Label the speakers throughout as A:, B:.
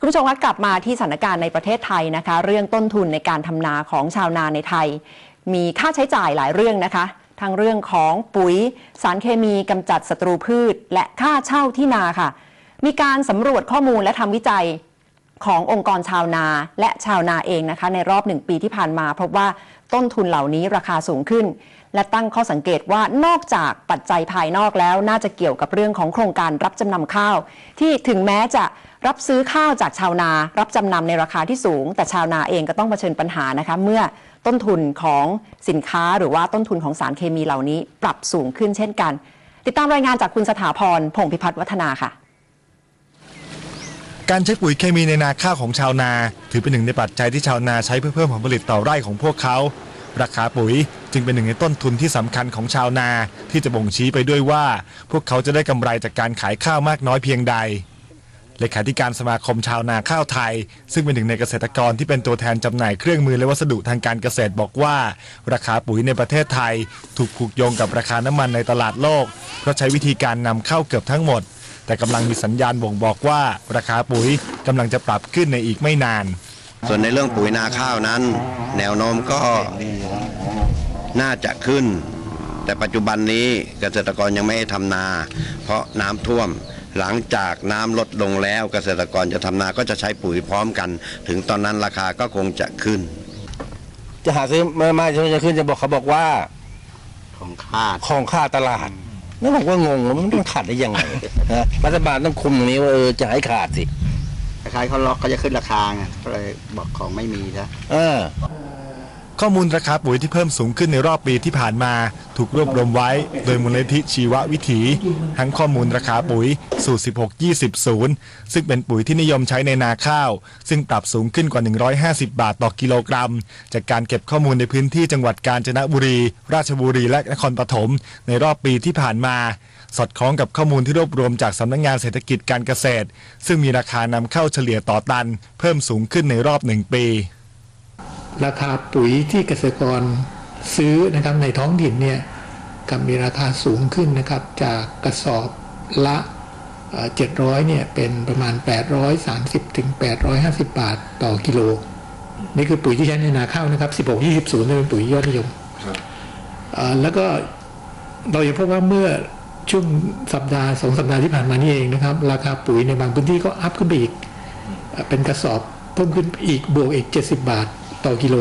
A: คุณผู้ชมคะกลับมาที่สถานการณ์ในประเทศไทยนะคะ เรื่องต้นทุนในการทำนาของชาวนาในไทย มีค่าใช้จ่ายหลายเรื่องนะคะทั้งเรื่องของปุ๋ย สารเคมีกำจัดศัตรูพืช และค่าเช่าที่นาค่ะ มีการสำรวจข้อมูลและทำวิจัยขององค์กรชาวนาและชาวนาเองนะคะ ในรอบหนึ่งปีที่ผ่านมา พบว่าต้นทุนเหล่านี้ราคาสูงขึ้น และตั้งข้อสังเกตว่านอกจากปัจจัยภายนอกแล้ว น่าจะเกี่ยวกับเรื่องของโครงการรับจำนำข้าว ที่ถึงแม้จะ รับซื้อข้าวจากชาวนา รับจำนำในราคาที่สูง แต่ชาวนาเองก็ต้องเผชิญปัญหานะคะ เมื่อต้นทุนของสินค้าหรือว่าต้นทุนของสารเคมีเหล่านี้ ปรับสูงขึ้นเช่นกัน ติดตามรายงานจากคุณสถาพรพงพิพัฒน์วัฒนาค่ะ
B: การใช้ปุ๋ยเคมีในนาข้าวของชาวนา ถือเป็นหนึ่งในปัจจัยที่ชาวนาใช้เพื่อเพิ่มผลผลิตต่อไร่ของพวกเขาราคาปุ๋ยจึงเป็นหนึ่งในต้นทุนที่สำคัญของชาวนาที่จะบ่งชี้ไปด้วยว่า พวกเขาจะได้กำไรจากการขายข้าวมากน้อยเพียงใด เลขาธิการสมาคมชาวนาข้าวไทย ซึ่งเป็นหนึ่งในเกษตรกรที่เป็นตัวแทนจำหน่ายเครื่องมือและวัสดุทางการเกษตรบอกว่า ราคาปุ๋ยในประเทศไทย ถูกผูกโยงกับราคาน้ำมันในตลาดโลก เพราะใช้วิธีการนำเข้าเกือบทั้งหมด แต่กำลังมีสัญญาณบ่งบอกว่า ราคาปุ๋ยกำลังจะปรับขึ้นในอีกไม่นาน
C: ส่วนในเรื่องปุ๋ยนาข้าวนั้น แนวโน้มก็น่าจะขึ้น แต่ปัจจุบันนี้เกษตรกรยังไม่ทำนา เพราะน้ำท่วม หลังจากน้ำลดลงแล้วเกษตรกรจะทำนาก็จะใช้ปุ๋ยพร้อมกัน ถึงตอนนั้นราคาก็คงจะขึ้น
D: จะหาซื้อไม่ไม่จะจะขึ้นจะบอกเขาบอกว่า
C: ของคาด
D: ของค่าตลาดแล้วผมก็งงว่ามันต้องขาดได้ยังไงนะรัฐบาลต้องคุมตรงนี้ว่าเออจะให้ขาดสิ
E: คล้ายๆเขาล็อกเขาจะขึ้นราคาไงก็เลยบอกของไม่มีแล้ว
D: เออ
B: ข้อมูลราคาปุ๋ยที่เพิ่มสูงขึ้นในรอบปีที่ผ่านมา ถูกรวบรวมไว้โดยมูลนิธิชีววิถี ทั้งข้อมูลราคาปุ๋ยสูตร 16 20 0 ซึ่งเป็นปุ๋ยที่นิยมใช้ในนาข้าว ซึ่งปรับสูงขึ้นกว่า 150 บาทต่อกิโลกรัม จากการเก็บข้อมูลในพื้นที่จังหวัดกาญจนบุรี ราชบุรีและนครปฐมในรอบปีที่ผ่านมาสอดคล้องกับข้อมูลที่รวบรวมจากสำนักงงานเศรษฐกิจการเกษตร ซึ่งมีราคานำเข้าเฉลี่ยต่อตัน เพิ่มสูงขึ้นในรอบหนึ่งปี
F: ราคาปุ๋ยที่เกษตรกรซื้อนะครับในท้องถิ่นเนี่ยกับมีราคาสูงขึ้นนะครับจากกระสอบละเอ่อ700เนี่ยเป็นประมาณ 830ถึง850 บาทต่อกิโล นี่คือปุ๋ยที่ใช้ในนาข้าวนะครับ 16 20นี่เป็นปุ๋ยยอดนิยมเอ่อแล้วก็เราจะพบว่าเมื่อช่วงสัปดาห์สองสัปดาห์ที่ผ่านมานี่เองนะครับ ราคาปุ๋ยในบางพื้นที่ก็อัพขึ้นไปอีก เป็นกระสอบเพิ่มขึ้นอีกบวกอีก 70 บาท ต่อกิโล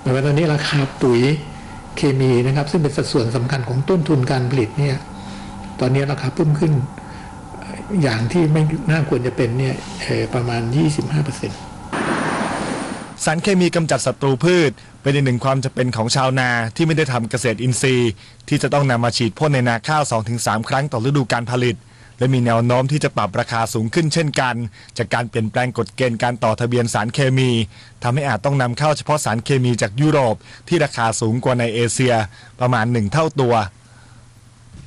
F: หมายว่าตอนนี้ราคาปุ๋ยเคมีนะครับ ซึ่งเป็นสัดส่วนสำคัญของต้นทุนการผลิตเนี่ยตอนนี้ราคาเพิ่มขึ้นอย่างที่ไม่น่าควรจะเป็นเนี่ยเอ่อประมาณ 25%
B: สารเคมีกำจัดศัตรูพืช เป็นอีกหนึ่งความจำเป็นของชาวนาที่ไม่ได้ทำเกษตรอินทรีย์ ที่จะต้องนำมาฉีดพ่นในนาข้าว 2-3 ครั้งต่อฤดูการผลิต และมีแนวโน้มที่จะปรับราคาสูงขึ้นเช่นกัน จากการเปลี่ยนแปลงกฎเกณฑ์การต่อทะเบียนสารเคมีทำให้อาจต้องนำเข้าเฉพาะสารเคมีจากยุโรป ที่ราคาสูงกว่าในเอเชีย ประมาณหนึ่งเท่าตัว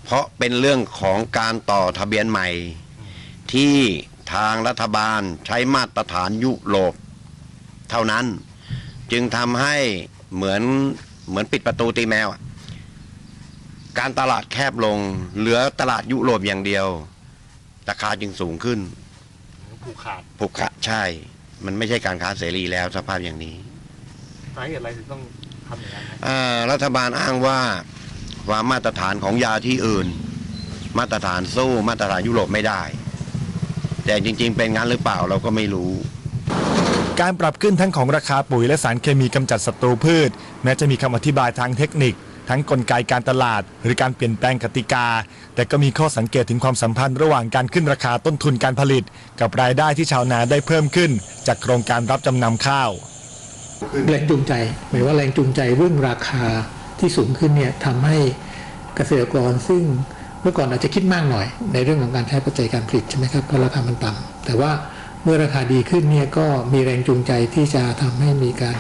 C: เพราะเป็นเรื่องของการต่อทะเบียนใหม่ ที่ทางรัฐบาลใช้มาตรฐานยุโรป เท่านั้น จึงทำให้เหมือนเหมือนปิดประตูตีแมว การตลาดแคบลงเหลือตลาดยุโรปอย่างเดียว ราคาจึงสูงขึ้น
B: ผูกขาด
C: ผูกขาดใช่ มันไม่ใช่การค้าเสรีแล้วสภาพอย่างนี้
B: สาเหตุอะไรถึงต้องทำอย่างนั้น
C: อ่ารัฐบาลอ้างว่าความมาตรฐานของยาที่อื่น มาตรฐานสู้มาตรฐานยุโรปไม่ได้ แต่จริง ๆ เป็นงั้นหรือเปล่าเราก็ไม่รู้
B: การปรับขึ้นทั้งของราคาปุ๋ยและสารเคมีกำจัดศัตรูพืช แม้จะมีคำอธิบายทางเทคนิค ทั้งกลไกการตลาด หรือการเปลี่ยนแปลงกติกา แต่ก็มีข้อสังเกตถึงความสัมพันธ์ระหว่างการขึ้นราคาต้นทุนการผลิต กับรายได้ที่ชาวนาได้เพิ่มขึ้น จากโครงการรับจำนำข้าว
F: แรงจูงใจหมายว่าแรงจูงใจเรื่องราคาที่สูงขึ้นเนี่ยทำให้เกษตรกรซึ่งเมื่อก่อนอาจจะคิดมากหน่อย ในเรื่องของการใช้ปัจจัยการผลิตใช่ไหมครับเพราะราคามันต่ำแต่ว่าเมื่อราคาดีขึ้นเนี่ยก็มีแรงจูงใจที่จะทำให้มีการ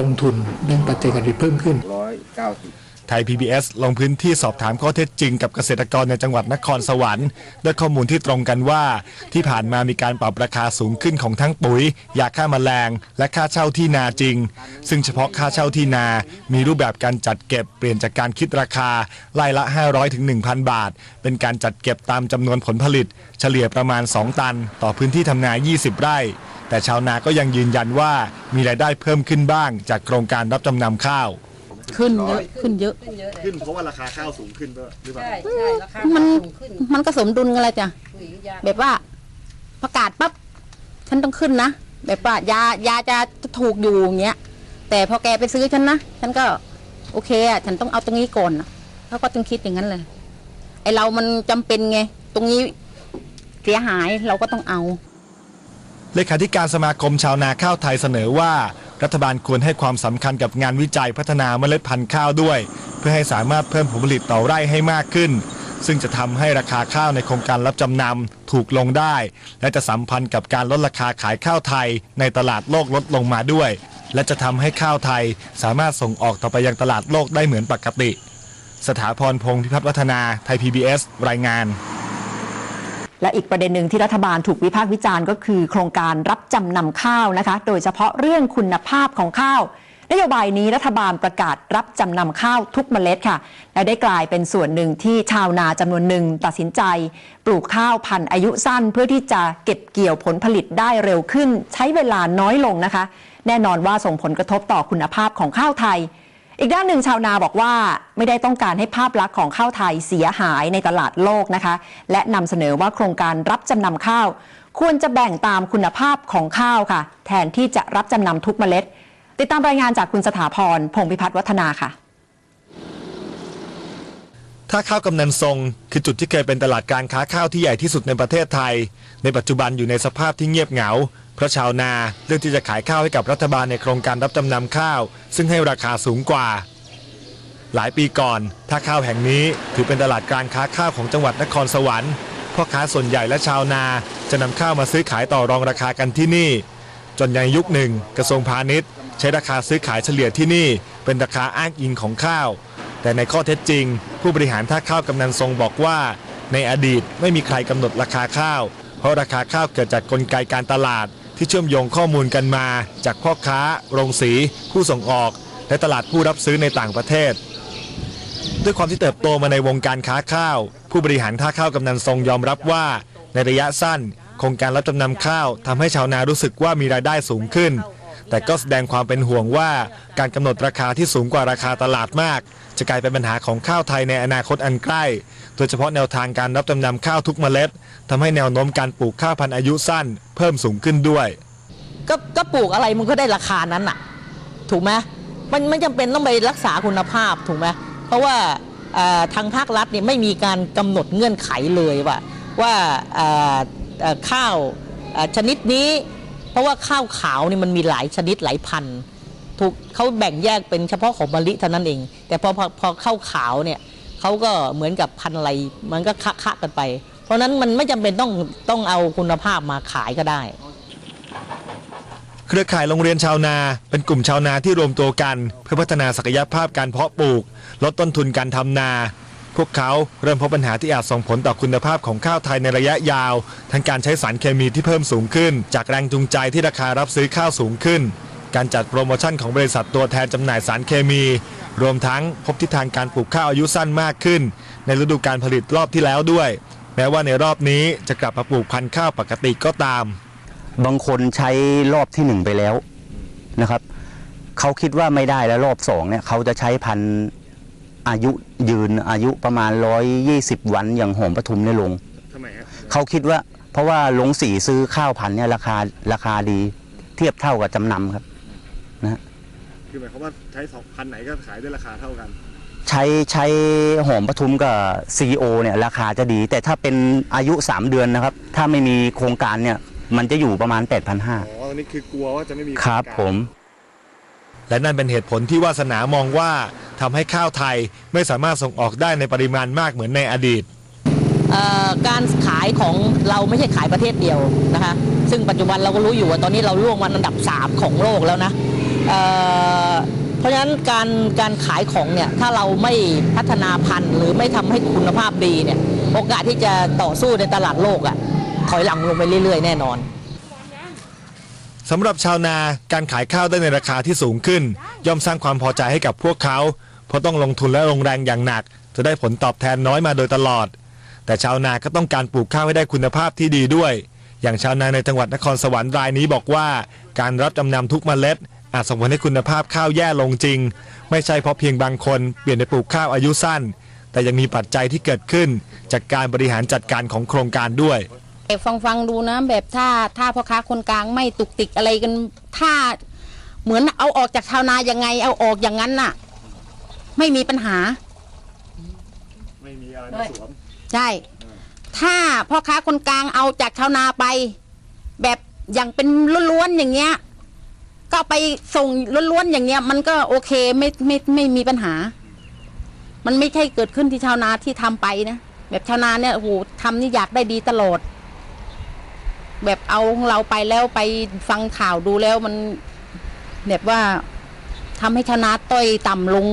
F: ลงทุนเรื่องปัจจัยการผลิตเพิ่มขึ้น
B: ไทย PBS ลงพื้นที่สอบถามข้อเท็จจริงกับเกษตรกรในจังหวัดนครสวรรค์ด้วยข้อมูลที่ตรงกันว่า ที่ผ่านมามีการปรับราคาสูงขึ้นของทั้งปุ๋ย ยาฆ่าแมลง และค่าเช่าที่นาจริง ซึ่งเฉพาะค่าเช่าที่นา มีรูปแบบการจัดเก็บเปลี่ยนจากการคิดราคาไล่ละ 500ถึง1,000 บาท เป็นการจัดเก็บตามจำนวนผลผลิต เฉลี่ยประมาณ 2 ตัน ต่อพื้นที่ทำนา 20 ไร่ แต่ชาวนาก็ยังยืนยันว่ามีรายได้เพิ่มขึ้นบ้าง จากโครงการรับจำนำข้าว
G: ขึ้นเยอะขึ้นเยอะ
B: ขึ้นเพราะว่าราคาข้าวสูงขึ้นหรือเปล่า
G: มันมันก็สมดุลกันแหละจ้ะแบบว่าประกาศปั๊บฉันต้องขึ้นนะ แบบว่ายายาจะถูกอยู่อย่างเงี้ย แต่พอแกไปซื้อฉันนะ ฉันก็โอเคอะฉันต้องเอาตรงนี้ก่อนนะเขาก็ต้องคิดอย่างนั้นเลย ไอเรามันจำเป็นไง ตรงนี้เสียหายเราก็ต้องเอา
B: เลขาธิการสมาคมชาวนาข้าวไทยเสนอว่า รัฐบาลควรให้ความสำคัญกับงานวิจัยพัฒนาเมล็ดพันธุ์ข้าวด้วย เพื่อให้สามารถเพิ่มผลผลิตต่อไร่ให้มากขึ้น ซึ่งจะทำให้ราคาข้าวในโครงการรับจำนำถูกลงได้ และจะสัมพันธ์กับการลดราคาขายข้าวไทย ในตลาดโลกลดลงมาด้วย และจะทำให้ข้าวไทย สามารถส่งออกต่อไปยังตลาดโลกได้เหมือนปกติ สถาพรพงศ์พิพัฒน์วัฒนาไทย PBS รายงาน
A: และอีกประเด็นหนึ่งที่รัฐบาลถูกวิพากษ์วิจารณ์ก็คือ โครงการรับจำนำข้าวนะคะ โดยเฉพาะเรื่องคุณภาพของข้าวนโยบายนี้รัฐบาลประกาศรับจำนำข้าวทุกเมล็ดค่ะ และได้กลายเป็นส่วนหนึ่งที่ชาวนาจำนวนหนึ่งตัดสินใจ ปลูกข้าวพันธุ์อายุสั้น เพื่อที่จะเก็บเกี่ยวผลผลิตได้เร็วขึ้น ใช้เวลาน้อยลงนะคะ แน่นอนว่าส่งผลกระทบต่อคุณภาพของข้าวไทย อีกด้านหนึ่งชาวนาบอกว่าไม่ได้ต้องการให้ภาพลักษณ์ของข้าวไทยเสียหายในตลาดโลกนะคะ และนำเสนอว่าโครงการรับจำนำข้าว ควรจะแบ่งตามคุณภาพของข้าวค่ะ แทนที่จะรับจำนำทุกเมล็ด ติดตามรายงานจากคุณสถาพรพงพิพัฒน์วัฒนาค่ะ
B: ท่าข้าวกำนันทรง คือจุดที่เคยเป็นตลาดการค้าข้าวที่ใหญ่ที่สุดในประเทศไทย ในปัจจุบันอยู่ในสภาพที่เงียบเหงา เพราะชาวนาเลือกที่จะขายข้าวให้กับรัฐบาลในโครงการรับจำนำข้าว ซึ่งให้ราคาสูงกว่า หลายปีก่อนท่าข้าวแห่งนี้ถือเป็นตลาดการค้าข้าวของจังหวัดนครสวรรค์พ่อค้าส่วนใหญ่และชาวนาจะนำข้าวมาซื้อขายต่อรองราคากันที่นี่ จนในยุคหนึ่ง กระทรวงพาณิชย์ ใช้ราคาซื้อขายเฉลี่ยที่นี่ เป็นราคาอ้างอิงของข้าว แต่ในข้อเท็จจริง ผู้บริหารท่าข้าวกำนันทรงบอกว่า ในอดีตไม่มีใครกำหนดราคาข้าว เพราะราคาข้าวเกิดจากกลไกการตลาด ที่เชื่อมโยงข้อมูลกันมา จากพ่อค้า โรงสี ผู้ส่งออก และตลาดผู้รับซื้อในต่างประเทศ ด้วยความที่เติบโตมาในวงการค้าข้าว ผู้บริหารท่าข้าวกำนันทรงยอมรับว่า ในระยะสั้นโครงการรับจำนำข้าวทำให้ชาวนารู้สึกว่ามีรายได้สูงขึ้น แต่ก็แสดงความเป็นห่วงว่าการกำหนดราคาที่สูงกว่าราคาตลาดมาก จะกลายเป็นปัญหาของข้าวไทยในอนาคตอันใกล้ โดยเฉพาะแนวทางการรับจำนำข้าวทุกเมล็ดทำให้แนวโน้มการปลูกข้าวพันธุ์อายุสั้น เพิ่มสูงขึ้นด้วย
G: ก็ก็ปลูกอะไรมันก็ได้ราคานั้นน่ะ ถูกไหมมันไม่จำเป็นต้องไปรักษาคุณภาพถูกไหมเพราะว่าทางภาครัฐเนี่ยไม่มีการกำหนดเงื่อนไขเลยว่าว่าข้าวชนิดนี้ เพราะว่าข้าวขาวนี่มันมีหลายชนิดหลายพันธุ์ถูกเขาแบ่งแยกเป็นเฉพาะของมะลิเท่านั้นเอง แต่พอพอพอข้าวขาวเนี่ยเขาก็เหมือนกับพันธุ์อะไรมันก็คะคะกันไป เพราะฉะนั้นมันไม่จำเป็นต้องต้องเอาคุณภาพมาขายก็ได้
B: เครือข่ายโรงเรียนชาวนา เป็นกลุ่มชาวนาที่รวมตัวกัน เพื่อพัฒนาศักยภาพการเพาะปลูก ลดต้นทุนการทำนา พวกเขาเริ่มพบปัญหาที่อาจส่งผลต่อคุณภาพของข้าวไทยในระยะยาว ทั้งการใช้สารเคมีที่เพิ่มสูงขึ้น จากแรงจูงใจที่ราคารับซื้อข้าวสูงขึ้น การจัดโปรโมชั่นของบริษัทตัวแทนจำหน่ายสารเคมี รวมทั้งพบทิศทางการปลูกข้าวอายุสั้นมากขึ้น ในฤดูการผลิตรอบที่แล้วด้วย แม้ว่าในรอบนี้จะกลับมาปลูกพันธุ์ข้าวปกติก็ตาม
H: บางคนใช้รอบที่หนึ่งไปแล้วนะครับเขาคิดว่าไม่ได้แล้วรอบสองเนี่ยเขาจะใช้พันธุ์ อายุยืนอายุประมาณ 120 วันอย่างหอมปทุมในยลง
B: ทำไมฮะ
H: เขาคิดว่า เพราะว่าลงสีซื้อข้าวพันธุ์เนี่ยราคาราคาดี เทียบเท่ากับจำนำครับ
B: คือหมายความว่าใช้สองพันไหนก็ขายได้ราคาเท่ากัน
H: ใช้ใช้หอมปทุมกับซีโอเนี่ยราคาจะดี แต่ถ้าเป็นอายุ 3 เดือนนะครับ ถ้าไม่มีโครงการเนี่ยมันจะอยู่ประมาณ 8,500
B: อ๋ออันนี้คือกลัวว่าจะไม่มี
H: ครับผม
B: และนั่นเป็นเหตุผลที่วาสนามองว่าทำให้ข้าวไทยไม่สามารถส่งออกได้ในปริมาณมากเหมือนในอดีต
G: เอ่อการขายของเราไม่ใช่ขายประเทศเดียวนะคะซึ่งปัจจุบันเราก็รู้อยู่ว่าตอนนี้เราล่วงมาอันดับ 3 ของโลกแล้วนะเออพราะฉะนั้นการการขายของเนี่ยถ้าเราไม่พัฒนาพันธุ์หรือไม่ทำให้คุณภาพดีเนี่ยโอกาสที่จะต่อสู้ในตลาดโลกอะ่ะถอยหลังลงไปเรื่อยๆ แน่นอน
B: สำหรับชาวนาการขายข้าวได้ในราคาที่สูงขึ้น ย่อมสร้างความพอใจให้กับพวกเขา เพราะต้องลงทุนและลงแรงอย่างหนัก จะได้ผลตอบแทนน้อยมาโดยตลอด แต่ชาวนาก็ต้องการปลูกข้าวให้ได้คุณภาพที่ดีด้วย อย่างชาวนาในจังหวัดนครสวรรค์รายนี้บอกว่า การรับจำนำทุกเมล็ด อาจส่งผลให้คุณภาพข้าวแย่ลงจริง ไม่ใช่เพราะเพียงบางคนเปลี่ยนไปปลูกข้าวอายุสั้น แต่ยังมีปัจจัยที่เกิดขึ้น จากการบริหารจัดการของโครงการด้วย
I: ฟังฟังดูนะแบบถ้าถ้าพ่อค้าคนกลางไม่ตุกติกอะไรกันถ้าเหมือนเอาออกจากชาวนายังไง เอาออกอย่างนั้นน่ะ ไม่มีปัญหา
B: ไม่มีอะไรมาสวม
I: ใช่ถ้าพ่อค้าคนกลางเอาจากชาวนาไป แบบอย่างเป็นล้วนๆอย่างเงี้ย ก็ไปส่งล้วนๆอย่างเงี้ย มันก็โอเคไม่ไม่ไม่มีปัญหา มันไม่ใช่เกิดขึ้นที่ชาวนาที่ทำไปนะแบบชาวนาเนี่ยโอ้โหทำนี่อยากได้ดีตลอด แบบเอาของเราไปแล้วไปฟังข่าวดูแล้วมัน แบบว่าทำให้ชาวนาต้อยต่ำลง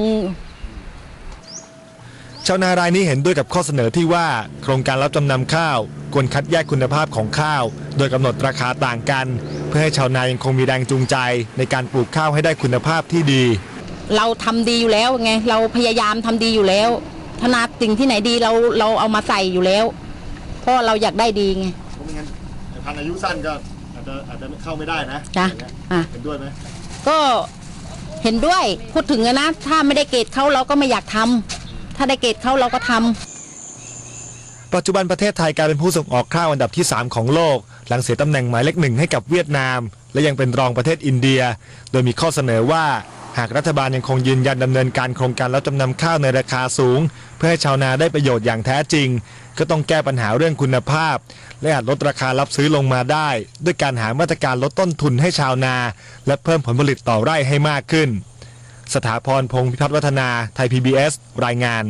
B: ชาวนารายนี้เห็นด้วยกับข้อเสนอที่ว่า โครงการรับจำนำข้าวควรคัดแยกคุณภาพของข้าว โดยกำหนดราคาต่างกัน เพื่อให้ชาวนายังคงมีแรงจูงใจ ในการปลูกข้าวให้ได้คุณภาพที่ดี
I: เราทำดีอยู่แล้วไงเราพยายามทำดีอยู่แล้วธนาสิ่งที่ไหนดีเราเราเอามาใส่อยู่แล้ว เพราะเราอยากได้ดีไง
B: เพราะไม่งั้นพันอายุสั้นก็อาจจะอาจจะเข้าไม่ได้นะ
I: จ้ะอะ
B: เห็นด้วยไหม
I: ก็เห็นด้วยพูดถึงอะนะ ถ้าไม่ได้เกรดเขาเราก็ไม่อยากทำถ้าได้เกรดเขาเราก็ทำ
B: ปัจจุบันประเทศไทยกลายเป็นผู้ส่งออกข้าวอันดับที่ 3 ของโลก หลังเสียตำแหน่งหมายเลขหนึ่งให้กับเวียดนาม และยังเป็นรองประเทศอินเดีย โดยมีข้อเสนอว่า หากรัฐบาลยังคงยืนยันดำเนินการโครงการรับจำนำข้าวในราคาสูง เพื่อให้ชาวนาได้ประโยชน์อย่างแท้จริง ก็ต้องแก้ปัญหาเรื่องคุณภาพ และอาจลดราคารับซื้อลงมาได้ ด้วยการหามาตรการลดต้นทุนให้ชาวนา และเพิ่มผลผลิตต่อไร่ให้มากขึ้น สถาพรพงพิพัฒน์วัฒนาไทย PBS รายงาน